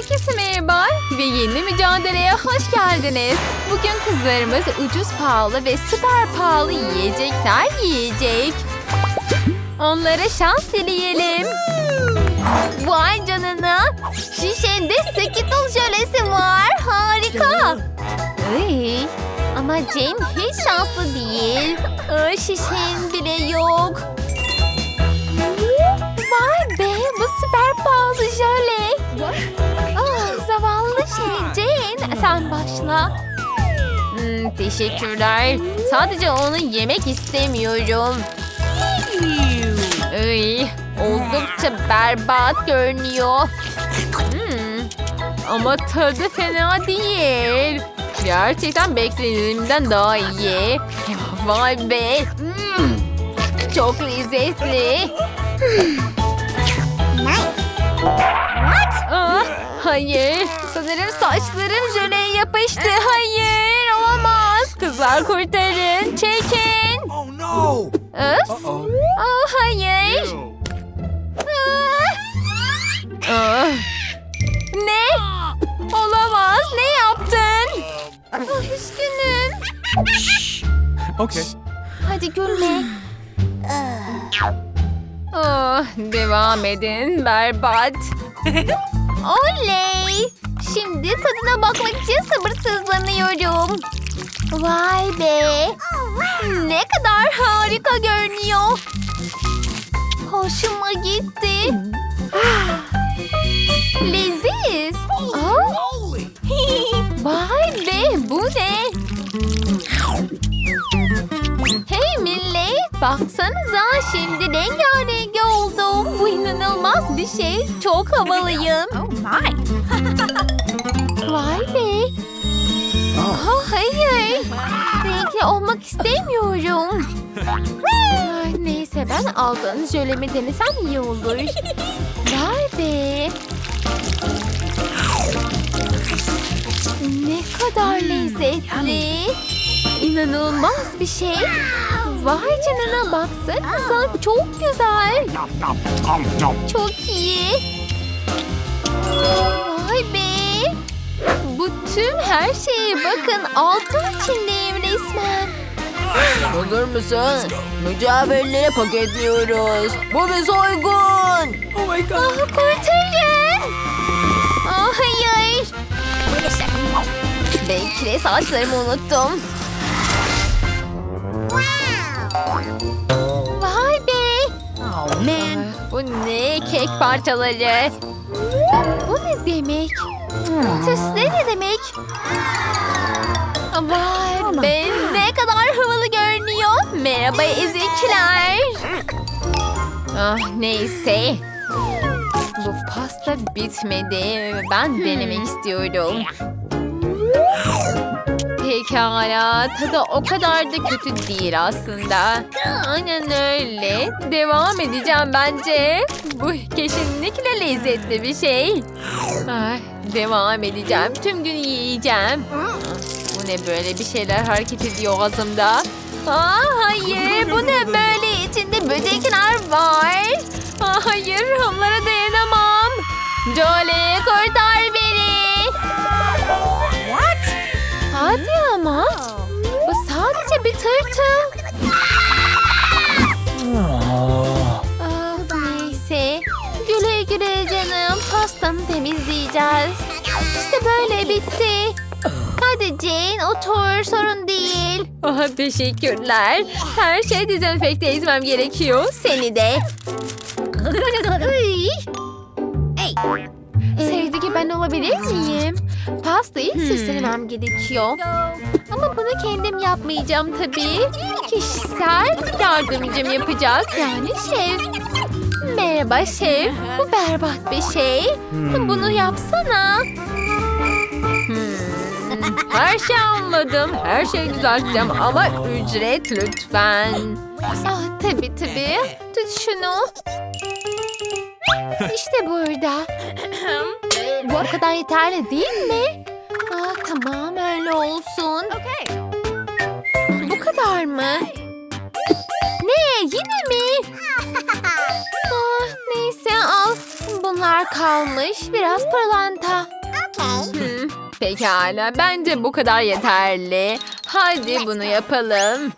Herkese merhaba ve yeni mücadeleye hoş geldiniz. Bugün kızlarımız ucuz pahalı ve süper pahalı yiyecekler yiyecek. Onlara şans dileyelim. Vay canına. Şişende Skittles jölesi var. Harika. Ay, ama Jane hiç şanslı değil. Ay, şişen bile yok. Teşekkürler. Sadece onu yemek istemiyorum. Ay, oldukça berbat görünüyor. Hmm, ama tadı fena değil. Gerçekten beklediğimden daha iyi. Vay be. Hmm, çok lezzetli. Ah, hayır. Sanırım saçlarım jöleye yapıştı. Hayır. Kızlar kurtarın. Çekin. Oh no! Öf. Uh-oh. Oh, hayır. Ah. Ah. Ne? Olamaz. Ne yaptın? Ah, üzgünüm. Okay. Hadi gülme. Oh, devam edin. Berbat. Oley! Şimdi tadına bakmak için sabırsızlanıyorum. Vay be! Ne kadar harika görünüyor. Hoşuma gitti. Leziz. Aa! Vay be bu ne? Hey millet baksanıza şimdi rengarenk oldum. Bu inanılmaz bir şey. Çok havalıyım. Oh my. Vay be. Oh, hayır. Renkli olmak istemiyorum. Ay, neyse ben aldığınız jölemi denesem iyi olur. Vay be. Ne kadar lezzetli. İnanılmaz bir şey. Vay canına baksanıza çok güzel. Nom nom nom nom. Çok iyi. Vay be. Bu tüm her şeye bakın. Altın içindeyim resmen. Hazır mısın? Mücevherleri paketliyoruz. Bu bir soygun. Oh my god! Ah kurtarın. Ah hayır. Belki de saçlarımı unuttum. Vay be. Oh man. Bu ne kek parçaları? Bu ne demek? Süsle ne demek? Vay be ne kadar havalı görünüyor. Merhaba ezikler. Ah neyse. Bu pasta bitmedi. Ben denemek istiyorum. Pekala. Tadı o kadar da kötü değil aslında. Aynen öyle. Devam edeceğim bence. Bu kesinlikle lezzetli bir şey. Ay, devam edeceğim. Tüm gün yiyeceğim. Bu ne böyle bir şeyler hareket ediyor ağzımda. Aa, hayır bu ne böyle içinde böcekler var. Aa, hayır onlara dayanamam. Jolie kurtar beni. Temizleyeceğiz. İşte böyle bitti. Hadi Jane otur sorun değil. Ah, teşekkürler. Her şey dezenfekte etmem gerekiyor. Seni de. Hey. Sevdiki ben olabilir miyim? Pastayı süslemem gerekiyor. Ama bunu kendim yapmayacağım tabii. Kişisel yardımcım yapacak yani şef. Merhaba şef. Bu berbat bir şey. Bunu yapsana. Hmm, Her şey anladım. Her şeyi düzelteceğim ama ücret lütfen. Ah tabii tabii. Tut şunu. İşte burada. Bu o kadar yeterli değil mi? Aa, tamam öyle olsun. Okay. Bu kadar mı? Bunlar kalmış. Biraz pırlanta. Okay. Hmm, pekala. Bence bu kadar yeterli. Hadi bunu yapalım.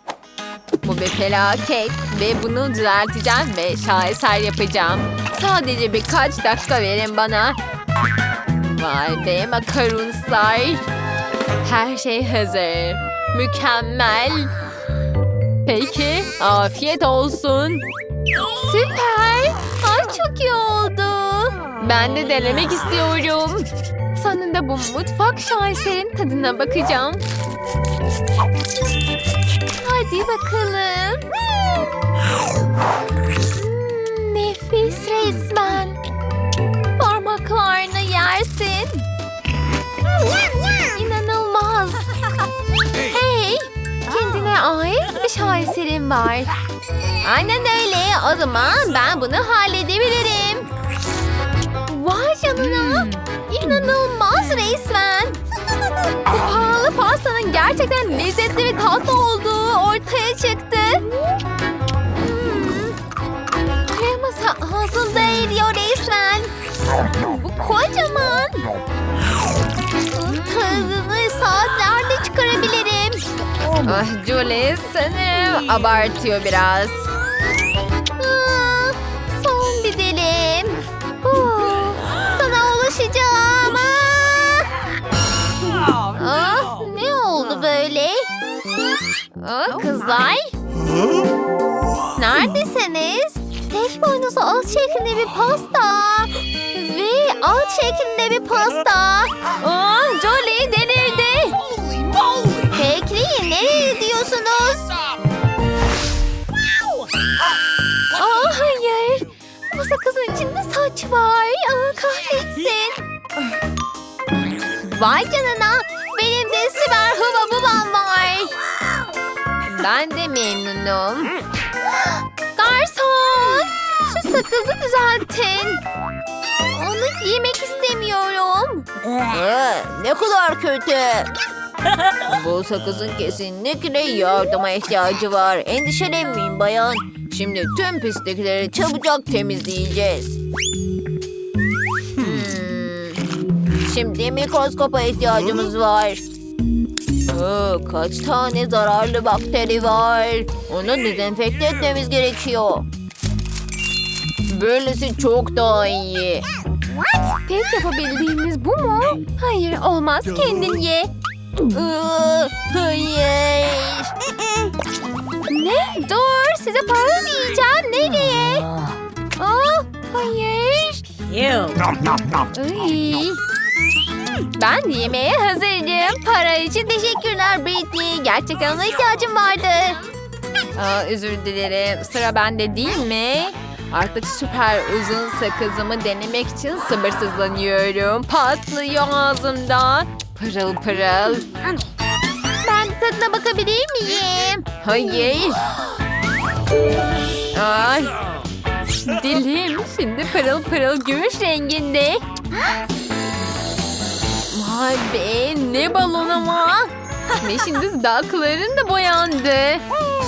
Bu bir felaket ve bunu düzelteceğim ve şaheser yapacağım. Sadece birkaç dakika verin bana. Vay be makaronslar. Her şey hazır. Mükemmel. Peki afiyet olsun. Süper. Ay çok iyi oldu. Ben de denemek istiyorum. Sonunda bu mutfak şaheserin tadına bakacağım. Hadi bakalım. Hmm, nefis resmen. Parmaklarını yersin. İnanılmaz. Hey, kendine ait bir şaheserin var. Aynen öyle. O zaman ben bunu halledebilirim. Canına. İnanılmaz resmen. Bu pahalı pastanın gerçekten lezzetli ve tatlı olduğu ortaya çıktı. Hmm. Kreması ağzımda eriyor resmen. Bu kocaman. Tadını saatlerce çıkarabilirim. Ah Julie sanırım abartıyor biraz. Aa, kızlar. Neredesiniz? Tek boynuzu alt şeklinde bir pasta. Ve alt şeklinde bir pasta. Aa, Jolie delirdi. Peki nereye gidiyorsunuz? Aa, hayır. Bu sakızın içinde saç var. Aa, kahretsin. Vay canına. Benim de süper hıva bubam. Ben de memnunum. Garson. Şu sakızı düzeltin. Onu yemek istemiyorum. ne kadar kötü. Bu sakızın kesinlikle yardıma ihtiyacı var. Endişelenmeyin bayan. Şimdi tüm pislikleri çabucak temizleyeceğiz. Hmm. Şimdi mikroskopa ihtiyacımız var. Aa, kaç tane zararlı bakteri var. Onu dezenfekte etmemiz gerekiyor. Böylesi çok daha iyi. Tek yapabildiğimiz bu mu? Hayır olmaz kendin ye. Iı, hayır. ne? Dur size para ödeyeceğim. Nereye? Aa, hayır. Nom nom nom. Ay. Ben yemeğe hazırım. Para için teşekkürler Britney. Gerçekten ona ihtiyacım vardı. Aa, özür dilerim. Sıra bende değil mi? Artık süper uzun sakızımı denemek için sabırsızlanıyorum. Patlıyor ağzımda. Pırıl pırıl. Ben tadına bakabilir miyim? Hayır. Ay. Dilim şimdi pırıl pırıl gümüş renginde. Vay be ne balon ama. Ve şimdi dudakların da boyandı.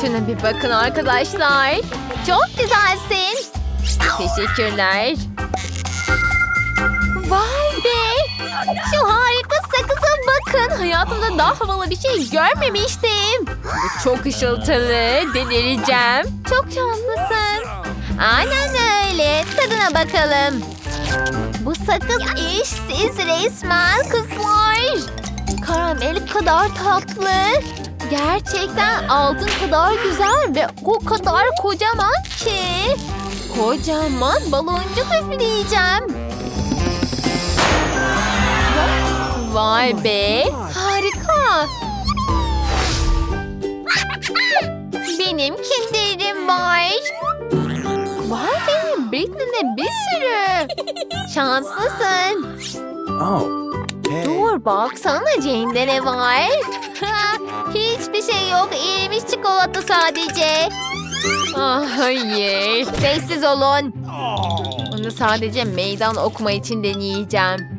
Şuna bir bakın arkadaşlar. Çok güzelsin. Teşekkürler. Vay be. Şu harika sakıza bakın. Hayatımda daha havalı bir şey görmemiştim. Bu çok ışıltılı. Delireceğim. Çok şanslısın. Aynen öyle. Tadına bakalım. Sakız eşsiz resmen kızlar. Karamel kadar tatlı. Gerçekten altın kadar güzel ve o kadar kocaman ki. Kocaman baloncuk üfleyeceğim. Vay be. Harika. Benim kinderim var. Britney'de bir sürü. Şanslısın. Oh. Hey. Dur baksana Jane'de ne var? Ha, Hiçbir şey yok. Erimiş çikolata sadece. Ah, hayır. Sessiz olun. Onu sadece meydan okuma için deneyeceğim.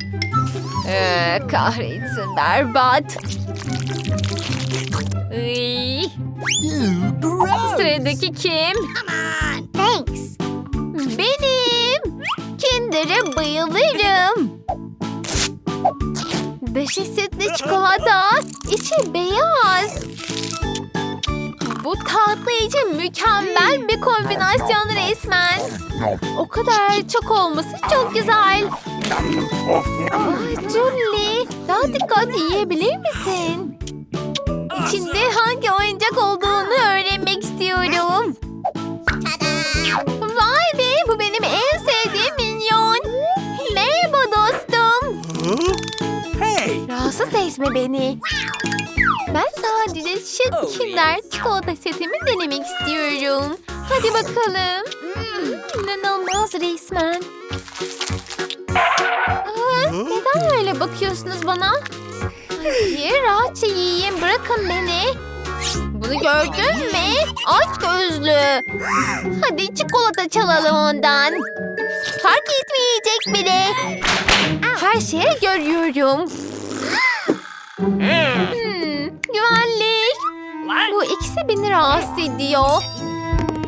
Ee, kahretsin berbat. Iy, Sıradaki kim? Thanks. Benim. Kinder çikolatalara bayılırım. Dışı sütlü çikolata, içi beyaz. Bu tatlı için mükemmel bir kombinasyon resmen. O kadar çok olması çok güzel. Ah, Julie, daha dikkatli yiyebilir misin? İçinde hangi oyuncak olduğunu öğrenmek istiyorum. Bu benim en sevdiğim minyon. Merhaba dostum. Hey! Rahatsız etme beni. Ben sadece şu Kinder çikolata setimi denemek istiyorum. Hadi bakalım. Hmm, İnanılmaz resmen. Aa, neden öyle bakıyorsunuz bana? Hayır, rahatça yiyeyim. Bırakın beni. Bunu gördün mü? Aç gözlü. Hadi çikolata çalalım ondan. Fark etmeyecek bile. Her şeyi görüyorum. Hmm, güvenlik. Bu ikisi beni rahatsız ediyor.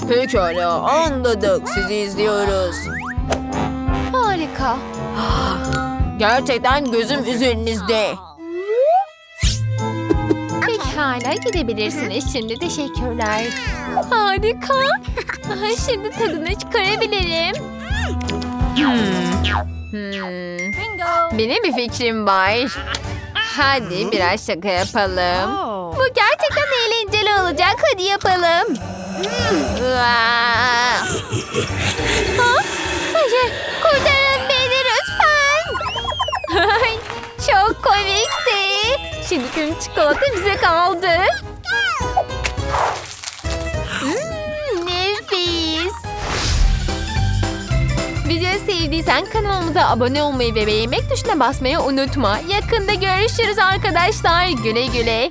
Pekala anladık sizi izliyoruz. Harika. Gerçekten gözüm üzerinizde. Pekala gidebilirsiniz. Şimdi teşekkürler. Harika. Aha, Şimdi tadını çıkarabilirim. Hmm. Benim bir fikrim var. Hadi biraz şaka yapalım. Bu gerçekten eğlenceli olacak. Hadi yapalım. Vaa! Tüm çikolata bize kaldı. Hmm, nefis. Videoyu sevdiysen kanalımıza abone olmayı ve beğenmek tuşuna basmayı unutma. Yakında görüşürüz arkadaşlar. Güle güle.